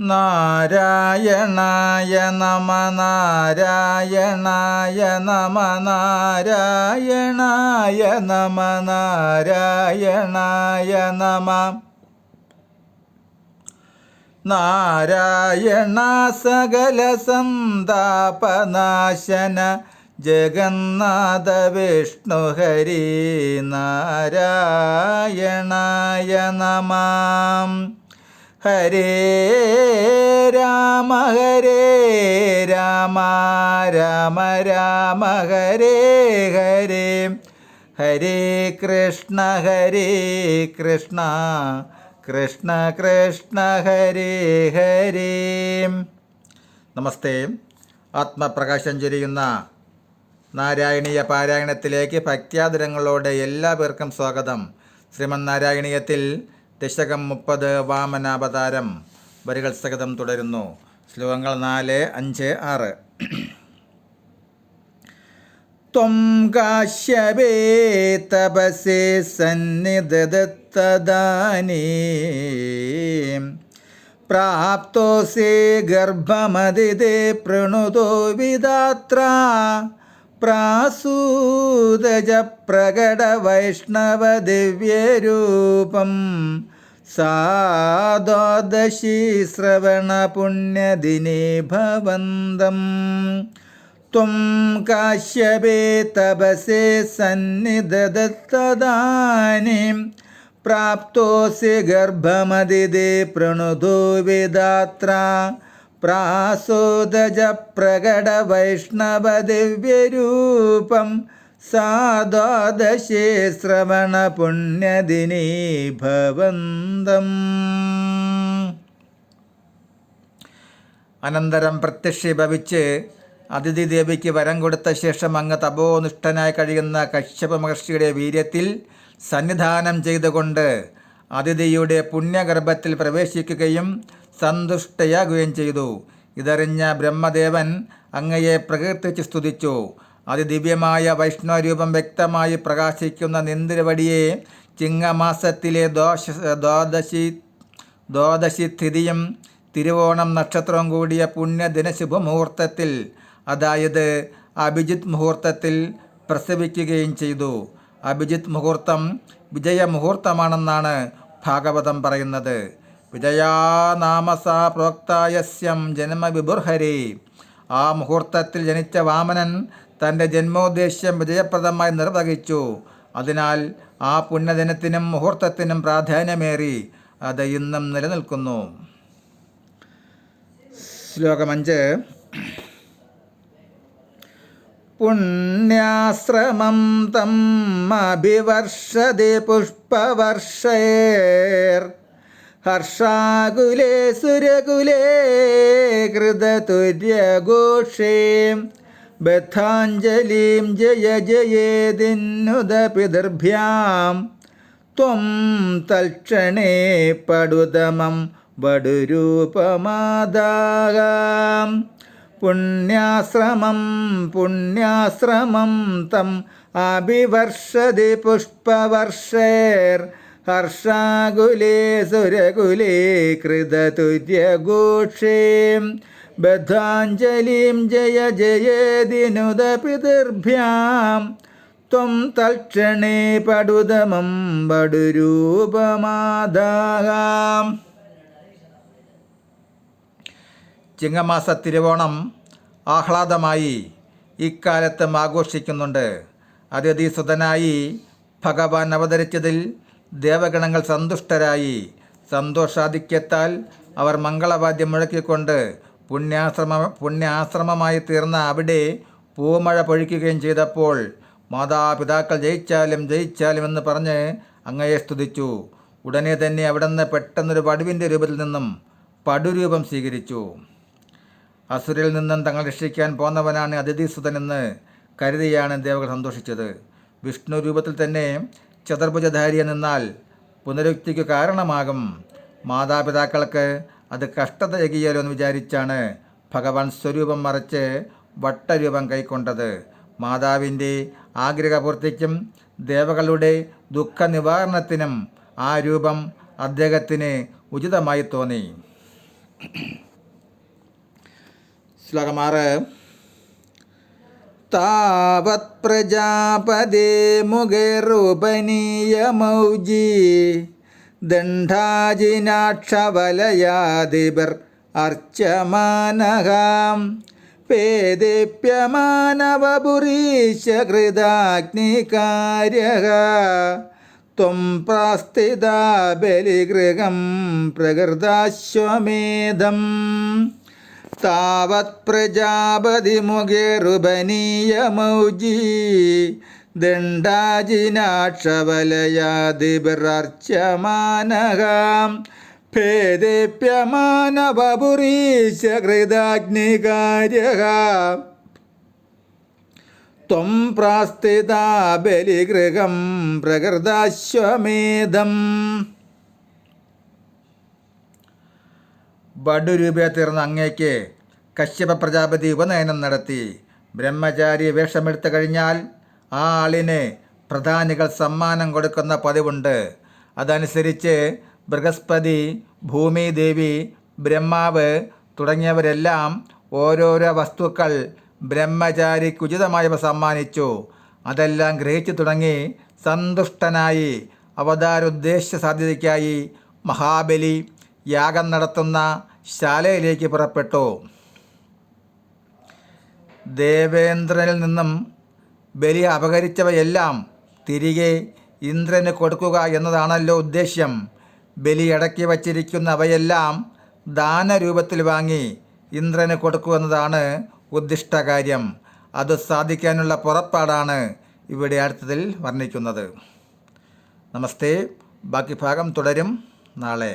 നാരായണായ നമ നാരായണായ നമ നാരായണായ നമ നാരായണായ നമ. നാരായണ സകല സന്താപനാശന ജഗന്നാഥ വിഷ്ണു ഹരി നാരായണായ നമാം. ഹരേ രാമ ഹരേ രാമ രാമ രാമ ഹരേ ഹരേ. ഹരേ കൃഷ്ണ ഹരേ കൃഷ്ണ കൃഷ്ണ കൃഷ്ണ ഹരേ ഹരേ. നമസ്തേ. ആത്മപ്രകാശം ചൊരിയുന്ന നാരായണീയ പാരായണത്തിലേക്ക് ഭക്ത്യാദരങ്ങളോടെ എല്ലാവർക്കും സ്വാഗതം. ശ്രീമന് നാരായണീയത്തിൽ ദശകം മുപ്പത് വാമനാവതാരം വരികൾ സഹിതം തുടരുന്നു. ശ്ലോകങ്ങൾ നാല് അഞ്ച് ആറ്. ത്വം കാശ്യവേ തപസേ സന്നിധദത്തദാനീം. പ്രാപ്തോസേ ഗർഭമതിഥേ പ്രണുതോ വിധാത്ര പ്രാസൂതജ പ്രകട സാദോദശി ഭവന്തം. ത്വം കാശ്യപേ തപസേ സന്നിധദത്തദാനീം പ്രാപ്തോസി ഗർഭമതിദേ പ്രണുതോ വിധാത്ര പ്രാസോദജ പ്രകട വൈഷ്ണവ ദിവ്യരൂപം സാദ്വാദശേ ശ്രവണ പുണ്യദിനീ ഭവന്തം അനന്തരം പ്രത്യക്ഷീഭവിച്ച് അതിഥി ദേവിക്ക് വരം കൊടുത്ത ശേഷം അങ്ങ് തപോനിഷ്ഠനായി കഴിയുന്ന കശ്യപ മഹർഷിയുടെ വീര്യത്തിൽ സന്നിധാനം ചെയ്തുകൊണ്ട് അതിഥിയുടെ പുണ്യഗർഭത്തിൽ പ്രവേശിക്കുകയും സന്തുഷ്ടയാകുകയും ചെയ്തു. ഇതറിഞ്ഞ ബ്രഹ്മദേവൻ അങ്ങയെ പ്രകീർത്തിച്ച് സ്തുതിച്ചു. അതിദിവ്യമായ വൈഷ്ണവരൂപം വ്യക്തമായി പ്രകാശിക്കുന്ന നിന്ദിരവടിയെ ചിങ്ങമാസത്തിലെ ദോഷ ദ്വാദശി ദ്വാദശി തിഥിയും തിരുവോണം നക്ഷത്രവും കൂടിയ പുണ്യദിന ശുഭമുഹൂർത്തത്തിൽ അതായത് അഭിജിത്ത് മുഹൂർത്തത്തിൽ പ്രസവിക്കുകയും ചെയ്തു. അഭിജിത്ത് മുഹൂർത്തം വിജയമുഹൂർത്തമാണെന്നാണ് ഭാഗവതം പറയുന്നത്. വിജയാനാമസ പ്രോക്തായസ്യം ജന്മവിബുർഹരി ആ മുഹൂർത്തത്തിൽ ജനിച്ച വാമനൻ തന്റെ ജന്മോദ്ദേശ്യം വിജയപ്രദമായി നിർവഹിച്ചു. അതിനാൽ ആ പുണ്യദിനത്തിനും മുഹൂർത്തത്തിനും പ്രാധാന്യമേറി അത് ഇന്നും നിലനിൽക്കുന്നു. ശ്ലോകമഞ്ച് പുണ്യാശ്രമം തം അഭിവർഷതി പുഷ്പവർഷേർ. ഹർഷാകുലേ സുരകുലേ കൃതതുര്യഘോഷേ ബദ്ധാഞ്ജലിം ജയ ജയേതിന്നുത പിതൃഭ്യാം. ത്വം തൽക്ഷണേ പടുതമം വടുരൂപമാതാകാം. പുണ്യാശ്രമം പുണ്യാശ്രമം തം അഭിവർഷതി പുഷ്പവർഷേർ. ഹർഷാകുലേ സുരകുലേ കൃതതുര്യഘോഷേ ബദ്ധാഞ്ജലിം ജയ ജയദിനുദ പിതൃഭ്യാം. ത്വം തൽക്ഷണേ പടുതമം പടുരൂപമാതാകാം ചിങ്ങമാസ തിരുവോണം ആഹ്ലാദമായി ഇക്കാലത്തും ആഘോഷിക്കുന്നുണ്ട്. അതിഥി സുതനായി ഭഗവാൻ അവതരിച്ചതിൽ ദേവഗണങ്ങൾ സന്തുഷ്ടരായി. സന്തോഷാധിക്യത്താൽ അവർ മംഗളവാദ്യം മുഴക്കിക്കൊണ്ട് പുണ്യാശ്രമ പുണ്യാശ്രമമായി തീർന്ന അവിടെ പൂമഴ പൊഴിക്കുകയും ചെയ്തപ്പോൾ മാതാപിതാക്കൾ ജയിച്ചാലും ജയിച്ചാലും എന്ന് പറഞ്ഞ് അങ്ങയെ സ്തുതിച്ചു. ഉടനെ തന്നെ അവിടെ നിന്ന് പെട്ടെന്നൊരു പടുവിന്റെ രൂപത്തിൽ നിന്നും പടുരൂപം സ്വീകരിച്ചു. അസുരിൽ നിന്നും തങ്ങൾ രക്ഷിക്കാൻ പോന്നവനാണ് അതിഥിസുതനെന്ന് കരുതിയാണ് ദേവകൾ സന്തോഷിച്ചത്. വിഷ്ണു രൂപത്തിൽ തന്നെ ചതുർഭുജധാരിയ നിന്നാൽ പുനരുക്തിക്ക് കാരണമാകും. മാതാപിതാക്കൾക്ക് അത് കഷ്ടത ഏകിയാലോ എന്ന് വിചാരിച്ചാണ് ഭഗവാൻ സ്വരൂപം മറച്ച് വട്ടരൂപം കൈക്കൊണ്ടത്. മാതാവിന്റെ ആഗ്രഹപൂർത്തിക്കും ദേവകളുടെ ദുഃഖ നിവാരണത്തിനും ആ രൂപം അദ്ദേഹത്തിന് ഉചിതമായി തോന്നി. ശ്ലോകമാറ് താവത് പ്രജാപതേ മുഖേറുപനീയമൗജി. ദണ്ഡാജിനാക്ഷവലയാദിബർ അർച്ചമാനഹാം. പേദിപ്യമാനവപുരീശകൃതാഗ്നികാര്യഃ ത്വം പ്രാസ്ഥിതാ ബലിഗൃഹം പ്രകൃതാശ്വമേധം. താവത് പ്രജാപതിമുഖേറുപനീയമൗജി ദണ്ഡാജിനാക്ഷവലയാദിബിർച്ചമാനഹാം ഭേദിപ്യമാനവപുരീശകൃതാഗ്നികാര്യഃ ത്വം പ്രാസ്ഥിതാ പ്രകൃതാശ്വമേധം. ബഡുരൂപയെ തീർന്ന അങ്ങേക്ക് കശ്യപ പ്രജാപതി ഉപനയനം നടത്തി. ബ്രഹ്മചാരി വേഷമെടുത്തു കഴിഞ്ഞാൽ ആ ആളിന് പ്രധാനികൾ സമ്മാനം കൊടുക്കുന്ന പതിവുണ്ട്. അതനുസരിച്ച് ബൃഹസ്പതി ഭൂമിദേവി ബ്രഹ്മാവ് തുടങ്ങിയവരെല്ലാം ഓരോരോ വസ്തുക്കൾ ബ്രഹ്മചാരിക്ക് ഉചിതമായവ സമ്മാനിച്ചു. അതെല്ലാം ഗ്രഹിച്ചു തുടങ്ങി സന്തുഷ്ടനായി അവതാരോദ്ദേശ സാധ്യതയ്ക്കായി മഹാബലി യാഗം നടത്തുന്ന ശാലയിലേക്ക് പുറപ്പെട്ടു. ദേവേന്ദ്രനിൽ നിന്നും ബലി അപഹരിച്ചവയെല്ലാം തിരികെ ഇന്ദ്രന് കൊടുക്കുക എന്നതാണല്ലോ ഉദ്ദേശ്യം. ബലി അടക്കി വച്ചിരിക്കുന്നവയെല്ലാം ദാനരൂപത്തിൽ വാങ്ങി ഇന്ദ്രന് കൊടുക്കുമെന്നതാണ് ഉദ്ദിഷ്ടകാര്യം. അത് സാധിക്കാനുള്ള പുറപ്പാടാണ് ഇവിടെ അടുത്തതിൽ വർണിക്കുന്നത്. നമസ്തേ. ബാക്കി ഭാഗം തുടരും നാളെ.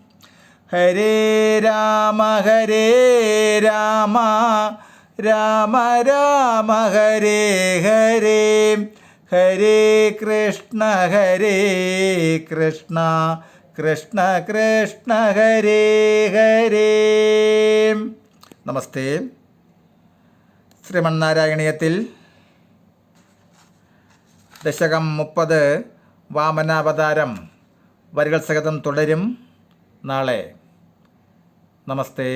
ഹരേ രാമ ഹരേ രാമ. രാമ രാമ ഹരേ ഹരേ. ഹരേ കൃഷ്ണ ഹരേ കൃഷ്ണ. കൃഷ്ണ കൃഷ്ണ ഹരേ ഹരേ. നമസ്തേ. ശ്രീമന്നാരായണീയത്തിൽ ദശകം മുപ്പത് വാമനാവതാരം വരികൾ സഹിതം തുടരും നാളെ. നമസ്തേ